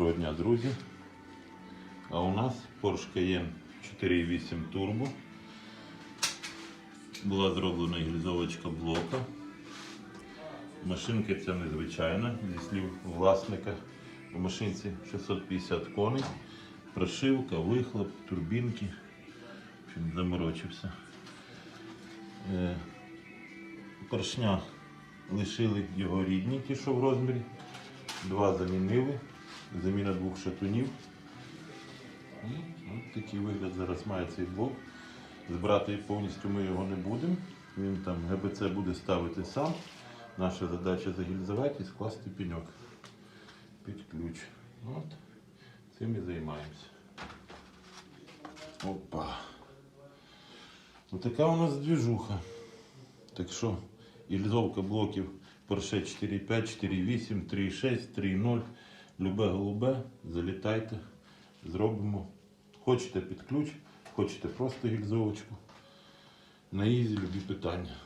Доброго дня, друзі. А у нас Porsche Cayenne 4.8 Turbo. Була зроблена гільзовочка блока. Машинка ця незвичайна, зі слів власника. У машинці 650 коней, прошивка, вихлоп, турбінки. В общем, заморочився. Е, Поршня лишили його рідні, ті, що в розмірі. Два замінили. Заміна двох шатунів. От такий вигляд зараз має цей блок. Збирати повністю ми його не будемо. Він там ГБЦ буде ставити сам. Наша задача загільзувати і скласти пеньок під ключ. От. Цим і займаємося. Опа. Отака у нас двіжуха. Так що, ільзовка блоків Porsche 4.5, 4.8, 3.6, 3.0. Любе голубе, залітайте, зробимо. Хочете під ключ, хочете просто гільзовочку. На ізі любі питання.